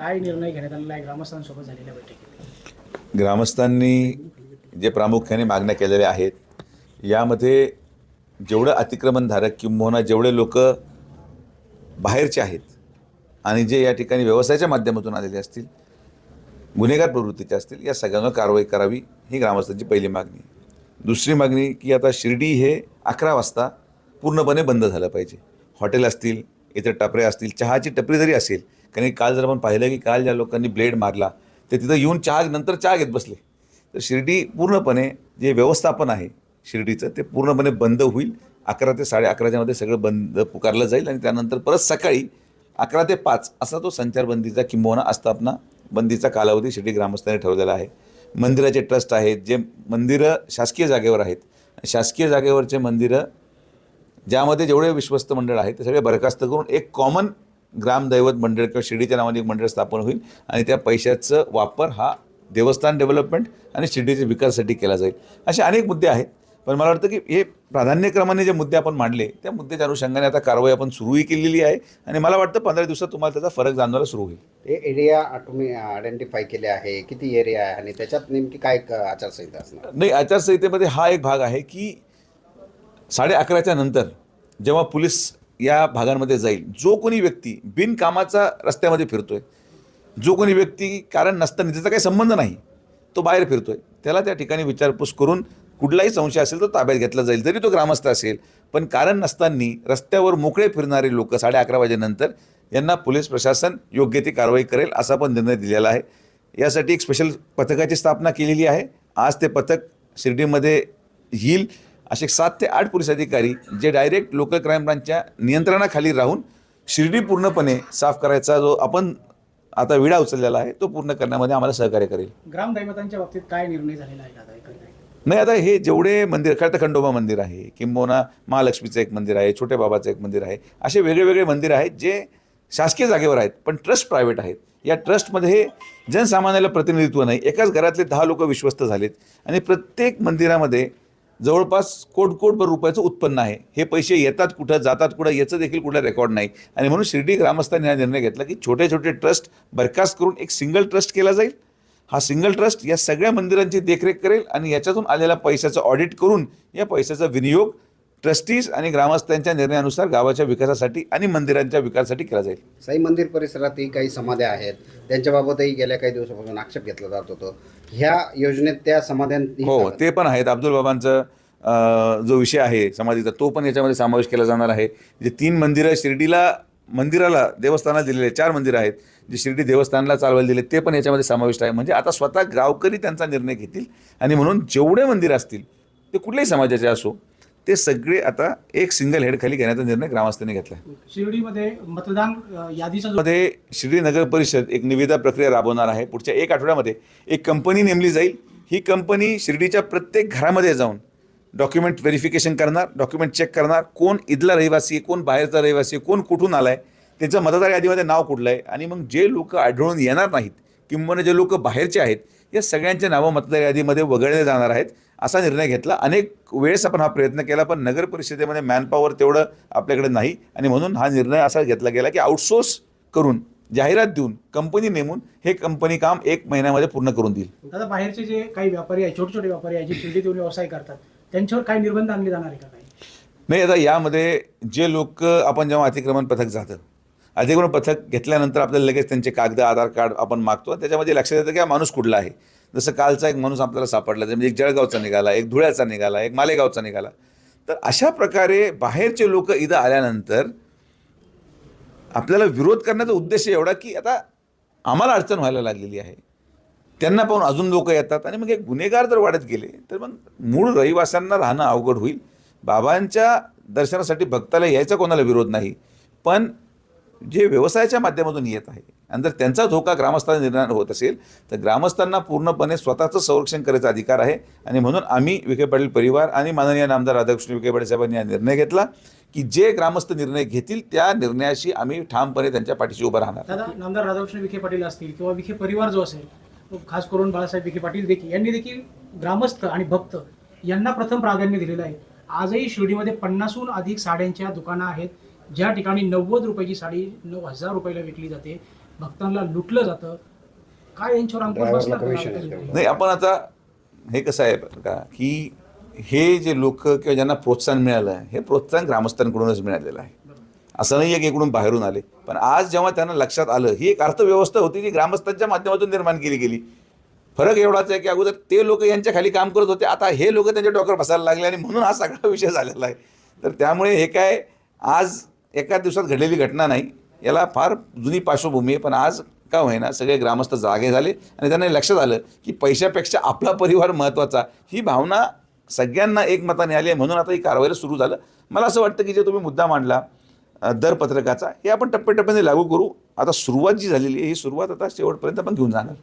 काय निर्णय घेण्यात आलेला आहे? ग्रामस्थांसोबत झालेल्या बैठकीत. ग्रामस्थांनी जे प्रामुख्याने मागण्या केलेल्या आहेत यामध्ये जेवढं अतिक्रमणधारक किंबहुना जेवढे लोक बाहेरचे आहेत आणि जे या ठिकाणी व्यवसायाच्या माध्यमातून आलेले असतील गुन्हेगार प्रवृत्तीचे असतील या सगळ्यांवर कारवाई करावी ही ग्रामस्थांची पहिली मागणी. दुसरी मागणी की आता शिर्डी हे अकरा वाजता पूर्णपणे बंद झालं पाहिजे. हॉटेल असतील इतर टपरे असतील चहाची टपरी जरी असेल कारण काल जर आपण पाहिलं की काल ज्या लोकांनी ब्लेड मारला ते तिथं येऊन चहा नंतर चहा घेत बसले. तर शिर्डी पूर्णपणे जे व्यवस्थापन आहे शिर्डीचं ते पूर्णपणे बंद होईल. अकरा ते साडे अकराच्यामध्ये सगळं बंद पुकारलं जाईल आणि त्यानंतर परत सकाळी अकरा ते पाच असा तो संचारबंदीचा किंबहुना आस्थापना बंदीचा कालावधी शिर्डी ग्रामस्थांनी ठेवलेला आहे. मंदिराचे ट्रस्ट आहेत जे मंदिरं शासकीय जागेवर आहेत. शासकीय जागेवरचे मंदिरं ज्यामध्ये जेवढे विश्वस्त मंडळ आहेत ते सगळे बरखास्त करून एक कॉमन ग्रामदैवत मंडळ किंवा शिर्डीच्या नावाने एक मंडळ स्थापन होईल आणि त्या पैशाचं वापर हा देवस्थान डेव्हलपमेंट आणि शिर्डीच्या विकासासाठी केला जाईल. असे अनेक मुद्दे आहेत. पण मला वाटतं की हे प्राधान्यक्रमाने जे मुद्दे आपण मांडले त्या मुद्द्याच्या अनुषंगाने आता कारवाई आपण सुरूही केलेली आहे आणि मला वाटतं पंधरा दिवसात तुम्हाला त्याचा फरक जाणवायला सुरू होईल. हे एरिया तुम्ही आयडेंटिफाय केले आहे. किती एरिया आहे आणि त्याच्यात नेमकी काय आचारसंहिता असणार? नाही आचारसंहितेमध्ये हा एक भाग आहे की साडे अकराच्या नंतर जेव्हा पोलीस या भागांमध्ये जाईल. जो कोणी व्यक्ती बिनकामाचा रस्त्यामध्ये फिरतोय जो कोणी व्यक्ती कारण नसताना त्याचा काही संबंध नाही तो बाहेर फिरतोय त्याला त्या ठिकाणी विचारपूस करून कुठलाही संशय असेल तर ताब्यात घेतला जाईल जरी तो ग्रामस्थ असेल. पण कारण नसताना रस्त्यावर मोकळे फिरणारे लोक साडे अकरा वाजेनंतर यांना पोलीस प्रशासन योग्य ती कारवाई करेल असा पण निर्णय दिलेला आहे. यासाठी एक स्पेशल पथकाची स्थापना केलेली आहे. आज ते पथक शिर्डीमध्ये येईल. असे सात ते आठ पोलीस अधिकारी जे डायरेक्ट लोकल क्राईम ब्रांचच्या नियंत्रणाखाली राहून शिर्डी पूर्णपणे साफ करायचा जो आपण आता विडा उचललेला आहे तो पूर्ण करण्यामध्ये आम्हाला सहकार्य करेल. ग्रामदैवतांच्या बाबतीत काय निर्णय झालेला आहे नाही आता हे जेवढे मंदिर खरं तर खंडोबा मंदिर आहे किंबहुना महालक्ष्मीचं एक मंदिर आहे छोट्या बाबाचं एक मंदिर आहे असे वेगळे वेगळे मंदिर आहेत जे शासकीय जागेवर आहेत पण ट्रस्ट प्रायव्हेट आहेत. या ट्रस्टमध्ये हे जनसामान्याला प्रतिनिधित्व नाही. एकाच घरातले दहा लोक विश्वस्त झालेत आणि प्रत्येक मंदिरामध्ये जवळपास कोट कोटभर रुपयाचं उत्पन्न आहे. हे पैसे येतात कुठं जातात कुठं याचं देखील कुठला रेकॉर्ड नाही. आणि म्हणून शिर्डी ग्रामस्थांनी हा निर्णय घेतला की छोटे छोटे ट्रस्ट बरखास्त करून एक सिंगल ट्रस्ट केला जाईल. हा सिंगल ट्रस्ट या सगळ्या मंदिरांची देखरेख करेल आणि याच्यातून आलेल्या पैशाचं ऑडिट करून या पैशाचा विनियोग ट्रस्टीज आणि ग्रामस्थांच्या निर्णयानुसार गावाच्या विकासासाठी आणि मंदिरांच्या विकासासाठी केला जाईल. साई मंदिर परिसरातही काही समाध्या आहेत. त्यांच्याबाबतही गेल्या काही दिवसापासून आक्षेप घेतला जात होतो. ह्या योजनेत त्या समाध्यांनी हो ते पण आहेत. अब्दुल बाबांचं जो विषय आहे समाधीचा तो पण याच्यामध्ये समावेश केला जाणार आहे. जे तीन मंदिरं शिर्डीला मंदिराला देवस्थानाला दिलेले चार मंदिरं आहेत जे शिर्डी देवस्थानला चालवायला दिले ते पण याच्यामध्ये समाविष्ट आहे. म्हणजे आता स्वतः गावकरी त्यांचा निर्णय घेतील आणि म्हणून जेवढे मंदिर असतील ते कुठल्याही समाजाचे असो ते सगळे आता एक सिंगल हेड खाली घेण्याचा निर्णय ग्रामस्थांनी घेतला शिर्डीमध्ये मतदान अ, यादीचा जो मध्ये शिर्डी नगर परिषद एक निविदा प्रक्रिया राबवणार आहे. पुढच्या एक आठवड्यामध्ये एक कंपनी नेमली जाईल. ही कंपनी शिर्डीच्या प्रत्येक घरामध्ये जाऊन डॉक्युमेंट व्हेरिफिकेशन करणार डॉक्युमेंट चेक करणार. कोण इथला रहिवासी आहे कोण बाहेरचा रहिवासी आहे कोण कुठून आला आहे त्यांचं मतदार यादीमध्ये नाव कुठलं आहे आणि मग जे लोक आढळून येणार नाहीत किंवा जे लोक बाहेरचे आहेत या सगळ्यांचे नावं मतदार यादीमध्ये वगळले जाणार आहेत. असा निर्णय घेतला. अनेक वेळेस आपण हा प्रयत्न केला पण नगर परिषदेमध्ये मॅनपॉवर तेवढं आपल्याकडे नाही. आणि म्हणून हा निर्णय असा घेतला गेला की आउटसोर्स करून जाहिरात देऊन कंपनी नेमून हे कंपनी काम एक महिन्यामध्ये पूर्ण करून देईल. दादा बाहेरचे जे काही व्यापारी आहेत छोटे छोटे व्यापारी आहेत जे शिर्डीत येऊन व्यवसाय करतात त्यांच्यावर काय निर्बंध आणले जाणार आहे का काही? नाही आता यामध्ये जे लोक आपण जेव्हा अतिक्रमण पथक जातं अतिक्रमण पथक घेतल्यानंतर आपल्याला लगेच त्यांचे कागद आधार कार्ड आपण मागतो. आणि त्याच्यामध्ये लक्षात येतं की हा माणूस कुठला आहे. जसं कालचा एक माणूस आपल्याला सापडला म्हणजे एक जळगावचा निघाला एक धुळ्याचा निघाला एक मालेगावचा निघाला. तर अशा प्रकारे बाहेरचे लोक इथं आल्यानंतर आपल्याला विरोध करण्याचा उद्देश एवढा की आता आम्हाला अडचण व्हायला लागलेली आहे. त्यांना पाहून अजून लोक येतात आणि मग हे गुन्हेगार जर वाढत गेले तर मग मूळ रहिवाशांना राहणं अवघड होईल. बाबांच्या दर्शनासाठी भक्ताला यायचा कोणाला विरोध नाही. पण जे व्यवसायाच्या माध्यमातून येत आहे. आणि जर त्यांचा धोका ग्रामस्थांना निर्माण होत असेल तर ग्रामस्थांना पूर्णपणे स्वतःचं संरक्षण करायचा अधिकार आहे. आणि म्हणून आम्ही विखे पाटील परिवार आणि माननीय नामदार राधाकृष्ण विखे पाटील साहेबांनी हा निर्णय घेतला की जे ग्रामस्थ निर्णय घेतील त्या निर्णयाशी आम्ही ठामपणे त्यांच्या पाठीशी उभं राहणार. नामदार राधाकृष्ण विखे पाटील असतील किंवा विखे परिवार जो असेल तो खास करून बाळासाहेब विखे पाटील देखील यांनी देखील ग्रामस्थ आणि भक्त यांना प्रथम प्राधान्य दिलेलं आहे. आजही शिर्डीमध्ये पन्नासहून अधिक साड्यांच्या दुकानं आहेत. ज्या ठिकाणी नव्वद रुपयाची साडी नऊ हजार रुपयाला विकली जाते भक्तांना लुटलं जातं. काय यांच्यावर बसला? नाही. आपण आता हे कसं आहे का की हे जे लोक किंवा ज्यांना प्रोत्साहन मिळालं आहे हे प्रोत्साहन ग्रामस्थांकडूनच मिळालेलं आहे. असं नाही आहे की इकडून बाहेरून आले. पण आज जेव्हा त्यांना लक्षात आलं ही एक अर्थव्यवस्था होती जी ग्रामस्थांच्या माध्यमातून निर्माण केली गेली. फरक एवढाच आहे की अगोदर ते लोक यांच्या खाली काम करत होते आता हे लोक त्यांच्या डोक्यावर बसायला लागले आणि म्हणून हा सगळा विषय झालेला आहे. तर त्यामुळे हे काय आज एका दिवसात घडलेली घटना नाही. याला फार जुनी पार्श्वभूमी आहे पण आज का होईना सगळे ग्रामस्थ जागे झाले आणि त्यांना लक्षात आलं की पैशापेक्षा आपला परिवार महत्त्वाचा ही भावना सगळ्यांना एकमताने आली आहे म्हणून आता ही कारवाई सुरू झालं. मला असं वाटतं की जे तुम्ही मुद्दा मांडला दर दरपत्रकाचा हे आपण टप्प्याटप्प्याने लागू करू. आता सुरुवात जी झालेली आहे ही सुरुवात आता शेवटपर्यंत आपण घेऊन जाणार.